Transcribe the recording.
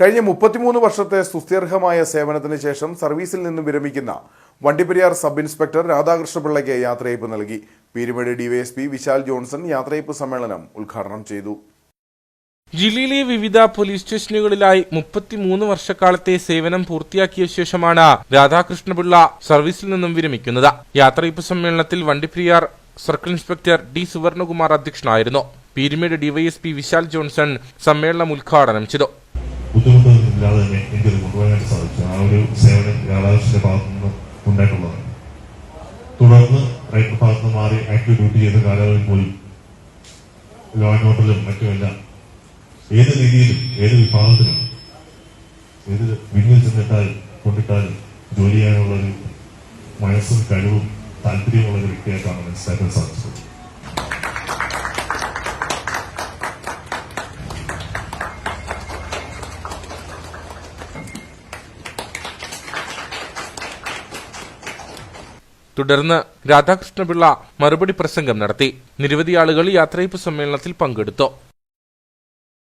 കഴിഞ്ഞ മുപ്പത്തിമൂന്ന് വർഷത്തെ സുസ്ഥിർഹമായ സേവനത്തിന് ശേഷം സർവീസിൽ നിന്നും വിരമിക്കുന്ന വണ്ടിപ്പെരിയാർ സബ് ഇൻസ്പെക്ടർ രാധാകൃഷ്ണപിള്ളയ്ക്ക് യാത്രയയപ്പ് നൽകി. പീരുമേട് ഡിവൈഎസ്പി വിശാൽ ജോൺസൺ യാത്രയയപ്പ് സമ്മേളനം ഉദ്ഘാടനം ചെയ്തു. ജില്ലയിലെ വിവിധ പോലീസ് സ്റ്റേഷനുകളിലായി മുപ്പത്തിമൂന്ന് വർഷക്കാലത്തെ സേവനം പൂർത്തിയാക്കിയ ശേഷമാണ് രാധാകൃഷ്ണപിള്ള സർവീസിൽ നിന്നും വിരമിക്കുന്നത്. യാത്രയപ്പ് സമ്മേളനത്തിൽ Vandiperiyar circle inspector D Suvarnakumar അധ്യക്ഷനായിരുന്നു. പീരുമേട് ഡിവൈഎസ്പി വിശാൽ ജോൺസൺ സമ്മേളനം ഉദ്ഘാടനം ചെയ്തു. ബുദ്ധിമുട്ടൊന്നുമില്ലാതെ തന്നെ എനിക്കത് കൊണ്ടുപോകാനായിട്ട് സാധിച്ചു. ആ ഒരു സേവനം രാധാകൃഷ്ണന്റെ ഭാഗത്തു നിന്ന് ഉണ്ടായിട്ടുള്ളതാണ്. തുടർന്ന് റൈറ്റ് ഭാഗത്ത് നിന്ന് മാറി ആക്റ്റീവ് ഡ്യൂട്ടി ചെയ്ത കാലയളവിൽ പോലും ലോ ആൻഡ് ഓർഡറിലും മറ്റുമെല്ലാം ഏത് രീതിയിലും ഏത് വിഭാഗത്തിലും ഏത് വിങ്ങിൽ ചെന്നിട്ടാലും കൊണ്ടിട്ടാലും ജോലി ചെയ്യാനുള്ള മനസ്സും കഴിവും താല്പര്യമുള്ള ഒരു വ്യക്തിയായിട്ടാണ് മനസ്സിലാക്കാൻ സാധിച്ചത്. തുടർന്ന് രാധാകൃഷ്ണപിള്ള മറുപടി പ്രസംഗം നടത്തി. നിരവധി ആളുകൾ യാത്രയപ്പ് സമ്മേളനത്തിൽ പങ്കെടുത്തു.